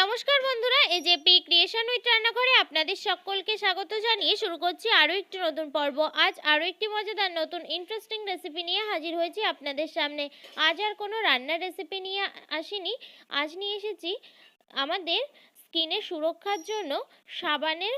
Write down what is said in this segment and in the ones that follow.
নমস্কার বন্ধুরা AJP creation with রান্নাঘরে আপনাদের সকলকে স্বাগত জানিয়ে শুরু করছি আরও একটি নতুন পর্ব। আজ আরও একটি মজাদার নতুন ইন্টারেস্টিং রেসিপি নিয়ে হাজির হয়েছি আপনাদের সামনে। আজ আর কোনো রান্নার রেসিপি নিয়ে আসিনি। আজ নিয়ে এসেছি আমাদের স্কিনের সুরক্ষার জন্য সাবানের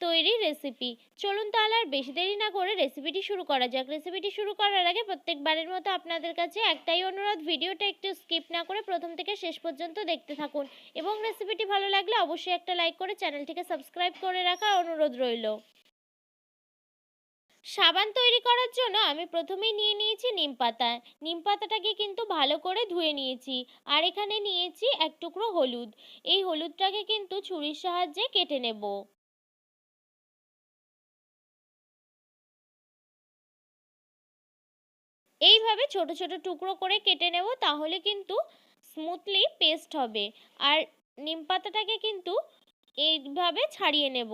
তৈরি রেসিপি চলুন তাহলে আর বেশি দেরি না করে রেসিপিটি শুরু করা যাক। রেসিপিটি শুরু করার আগে প্রত্যেকবারের মতো আপনাদের কাছে একটাই অনুরোধ, ভিডিওটা একটু স্কিপ না করে প্রথম থেকে শেষ পর্যন্ত দেখতে থাকুন। এবং রেসিপিটি ভালো লাগলে অবশ্যই একটা লাইক করে চ্যানেলটিকে সাবস্ক্রাইব করে রাখার অনুরোধ রইল। সাবান তৈরি করার জন্য আমি প্রথমেই নিয়ে নিয়েছি নিম পাতা। নিম পাতাটাকে কিন্তু ভালো করে ধুয়ে নিয়েছি। আর এখানে নিয়েছি এক টুকরো হলুদ। এই হলুদটাকে কিন্তু ছুরির সাহায্যে কেটে নেব। এইভাবে ছোট ছোট টুকরো করে কেটে নেব তাহলে কিন্তু স্মুথলি পেস্ট হবে। আর নিম পাতাটাকে কিন্তু এইভাবে ছাড়িয়ে নেব।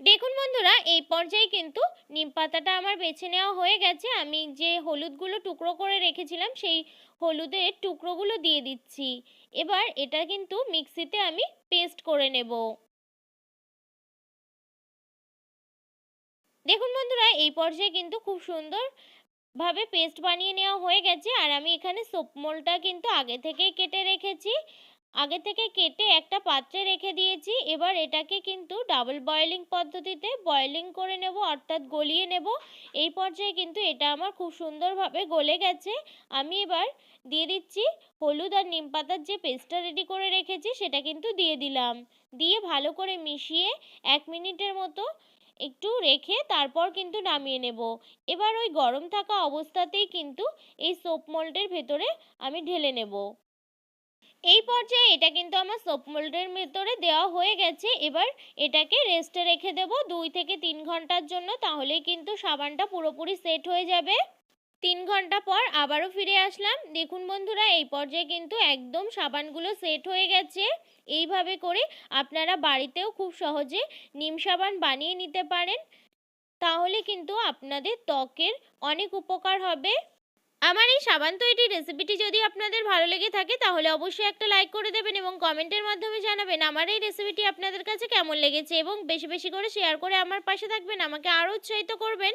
দেখুন বন্ধুরা, এই পর্যায়ে কিন্তু নিম পাতাটা আমার বেছে নেওয়া হয়ে গেছে। আমি যে হলুদগুলো টুকরো করে রেখেছিলাম, সেই হলুদের টুকরোগুলো দিয়ে দিচ্ছি। এবার এটা কিন্তু মিক্সিতে আমি পেস্ট করে নেব। দেখুন বন্ধুরা, এই পর্যায়ে কিন্তু খুব সুন্দর ভাবে পেস্ট বানিয়ে নেওয়া হয়ে গেছে। আর আমি এখানে সোপমোলটা কিন্তু আগে থেকেই কেটে রেখেছি। আগে থেকে কেটে একটা পাত্রে রেখে দিয়েছি। এবার এটাকে কিন্তু ডাবল বয়েলিং পদ্ধতিতে বয়েলিং করে নেব, অর্থাৎ গলিয়ে নেব। এই পর্যায়ে কিন্তু এটা আমার খুব সুন্দরভাবে গলে গেছে। আমি এবার দিয়ে দিচ্ছি হলুদ আর নিম পাতার যে পেস্টটা রেডি করে রেখেছি, সেটা কিন্তু দিয়ে দিলাম। দিয়ে ভালো করে মিশিয়ে এক মিনিটের মতো একটু রেখে তারপর কিন্তু নামিয়ে নেব। এবার ওই গরম থাকা অবস্থাতেই কিন্তু এই সোপ মোল্ডের ভেতরে আমি ঢেলে নেব। এই পর্যায়ে এটা কিন্তু আমার সোপ মোল্ডের ভেতরে দেওয়া হয়ে গেছে। এবার এটাকে রেস্টে রেখে দেব। দুই থেকে তিন ঘণ্টার জন্য, তাহলেই কিন্তু সাবানটা পুরোপুরি সেট হয়ে যাবে। তিন ঘণ্টা পর আবারও ফিরে আসলাম। দেখুন বন্ধুরা, এই পর্যায়ে কিন্তু একদম সাবানগুলো সেট হয়ে গেছে। এইভাবে করে আপনারা বাড়িতেও খুব সহজে নিম সাবান বানিয়ে নিতে পারেন। তাহলে কিন্তু আপনাদের ত্বকের অনেক উপকার হবে। আমার এই সাবান তৈরি রেসিপিটি যদি আপনাদের ভালো লেগে থাকে, তাহলে অবশ্যই একটা লাইক করে দেবেন এবং কমেন্টের মাধ্যমে জানাবেন আমার এই রেসিপিটি আপনাদের কাছে কেমন লেগেছে এবং বেশি বেশি করে শেয়ার করে আমার পাশে থাকবেন, আমাকে আরও উৎসাহিত করবেন।